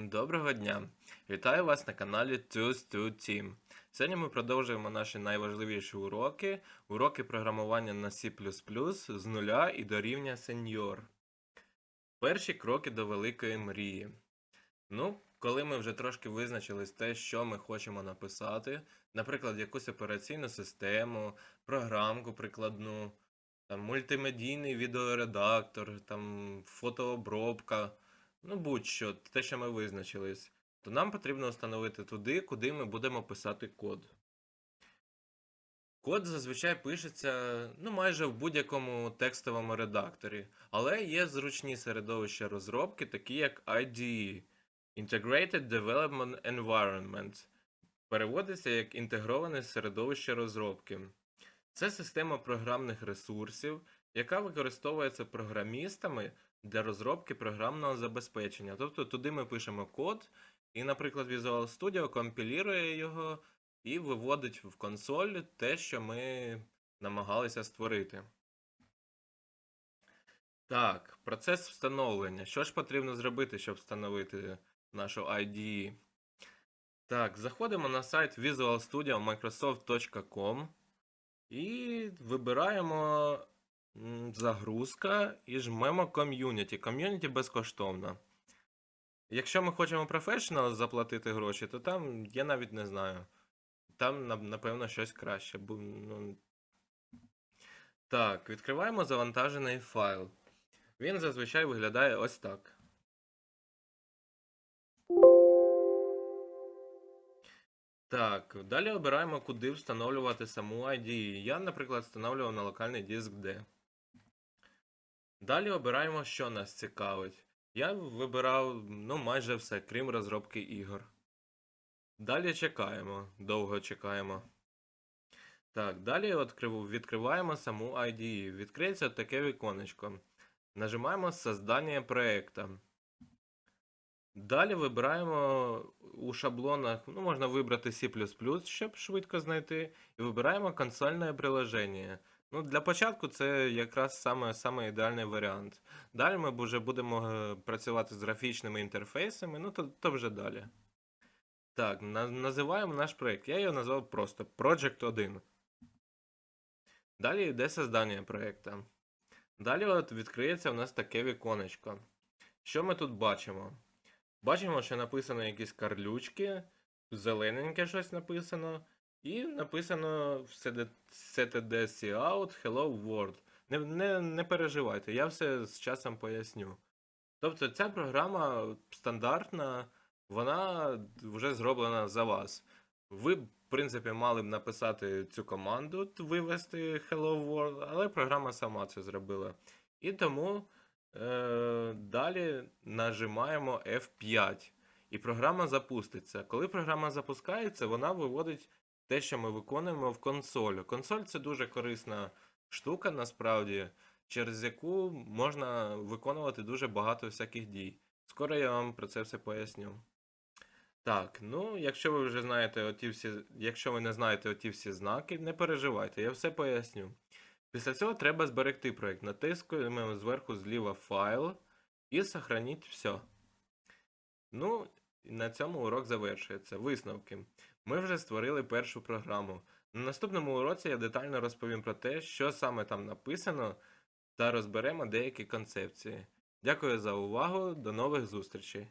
Доброго дня! Вітаю вас на каналі Tools to Team. Сьогодні ми продовжуємо наші найважливіші уроки. Уроки програмування на C з нуля і до рівня сеньор. Перші кроки до великої мрії. Ну, коли ми вже трошки визначились те, що ми хочемо написати, наприклад, якусь операційну систему, програмку прикладну, там, мультимедійний відеоредактор, там, фотообробка. Ну, будь-що, те, що ми визначились, то нам потрібно встановити туди, куди ми будемо писати код. Код зазвичай пишеться ну, майже в будь-якому текстовому редакторі, але є зручні середовища розробки, такі як IDE Integrated Development Environment. Переводиться як інтегроване середовище розробки. Це система програмних ресурсів, яка використовується програмістами для розробки програмного забезпечення. Тобто туди ми пишемо код, і, наприклад, Visual Studio компілює його і виводить в консоль те, що ми намагалися створити. Так, процес встановлення. Що ж потрібно зробити, щоб встановити нашу IDE? Так, заходимо на сайт Visual Studio Microsoft.com і вибираємо загрузка і жмемо ком'юніті. Ком'юніті безкоштовно. Якщо ми хочемо Professional заплатити гроші, то там я навіть не знаю. Там, напевно, щось краще. ну... Так, відкриваємо завантажений файл. Він зазвичай виглядає ось так. Так, далі обираємо, куди встановлювати саму IDE. Я, наприклад, встановлював на локальний диск D. Далі обираємо, що нас цікавить. Я вибирав ну, майже все, крім розробки ігор. Далі чекаємо, довго чекаємо. Так, далі відкрив- відкриваємо саму IDE. Відкриється таке віконечко. Нажимаємо Создання проекта. Далі вибираємо у шаблонах, ну, можна вибрати C++, щоб швидко знайти, і вибираємо консольне приложення. Ну, для початку це якраз саме, саме ідеальний варіант. Далі ми вже будемо е, працювати з графічними інтерфейсами, ну то, то вже далі. Так, на- називаємо наш проєкт. Я його назвав просто Project 1. Далі йде создання проєкта. Далі от відкриється в нас таке віконечко. Що ми тут бачимо? Бачимо, що написано якісь карлючки, зелененьке щось написано, і написано CTD Cout Hello World. Не, не, не переживайте, я все з часом поясню. Тобто ця програма стандартна, вона вже зроблена за вас. Ви, в принципі, мали б написати цю команду, вивести Hello World, але програма сама це зробила. І тому е, далі нажимаємо F5, і програма запуститься. Коли програма запускається, вона виводить те, що ми виконуємо в консоль. Консоль це дуже корисна штука, насправді, через яку можна виконувати дуже багато всяких дій. Скоро я вам про це все поясню. Так, ну, якщо ви вже знаєте оті всі, якщо ви не знаєте оті всі знаки, не переживайте, я все поясню. Після цього треба зберегти проєкт. Натискуємо зверху зліва файл і сохраніть все. Ну, на цьому урок завершується. Висновки. Ми вже створили першу програму. На наступному уроці я детально розповім про те, що саме там написано, та розберемо деякі концепції. Дякую за увагу, до нових зустрічей!